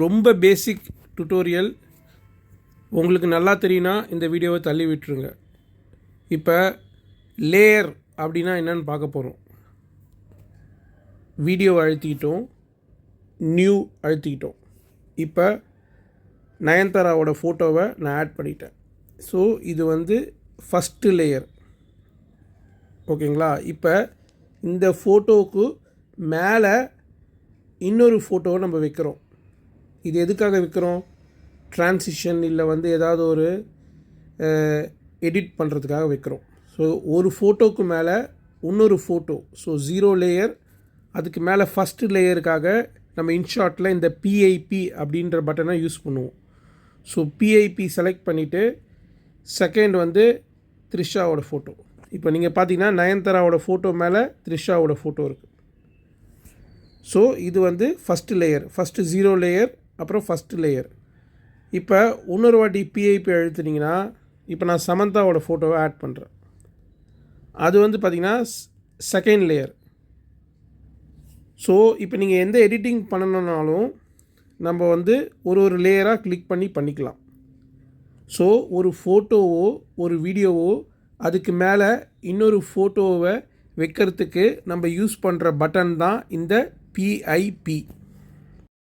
ரொம்ப பேசிக் டுட்டோரியல் உங்களுக்கு நல்லா தெரியும்னா இந்த வீடியோவை தள்ளி விட்டுருங்க. இப்போ லேயர் அப்படின்னா என்னன்னு பார்க்க போகிறோம் வீடியோ அழுத்திக்கிட்டோம் நியூ அழுத்திக்கிட்டோம் இப்போ நயன்தாராவோட ஃபோட்டோவை நான் ஆட் பண்ணிட்டேன். ஸோ இது வந்து ஃபஸ்ட்டு லேயர் ஓகேங்களா? இப்போ இந்த ஃபோட்டோவுக்கு மேலே இன்னொரு ஃபோட்டோவை நம்ம வைக்கிறோம். இது எதுக்காக விற்கிறோம்? டிரான்சிஷன் இல்லை வந்து ஏதாவது ஒரு எடிட் பண்ணுறதுக்காக வைக்கிறோம் ஸோ ஒரு ஃபோட்டோவுக்கு மேலே இன்னொரு ஃபோட்டோ ஸோ ஜீரோ லேயர் அதுக்கு மேலே ஃபஸ்ட்டு லேயருக்காக நம்ம இன்ஷாட்டில் இந்த பிஐபி அப்படின்ற பட்டனை யூஸ் பண்ணுவோம். ஸோ பிஐபி செலக்ட் பண்ணிவிட்டு செகண்ட் வந்து த்ரிஷாவோட ஃபோட்டோ இப்போ நீங்கள் பார்த்தீங்கன்னா நயன்தாராவோட ஃபோட்டோ மேலே த்ரிஷாவோட ஃபோட்டோ இருக்குது ஸோ இது வந்து first layer first zero layer அப்புறம் ஃபஸ்ட்டு லேயர் இப்போ இன்னொரு வாட்டி பிஐபி அழுத்துனீங்கன்னா இப்போ நான் சமந்தாவோட ஃபோட்டோவை ஆட் பண்ணுறேன் அது வந்து பார்த்திங்கன்னா செகண்ட் லேயர் ஸோ இப்போ நீங்கள் எந்த எடிட்டிங் பண்ணணுன்னாலும் நம்ம வந்து ஒரு ஒரு லேயராக கிளிக் பண்ணி பண்ணிக்கலாம். ஸோ ஒரு ஃபோட்டோவோ ஒரு வீடியோவோ அதுக்கு மேலே இன்னொரு ஃபோட்டோவை வைக்கிறதுக்கு நம்ம யூஸ் பண்ணுற பட்டன் தான் இந்த பிஐபி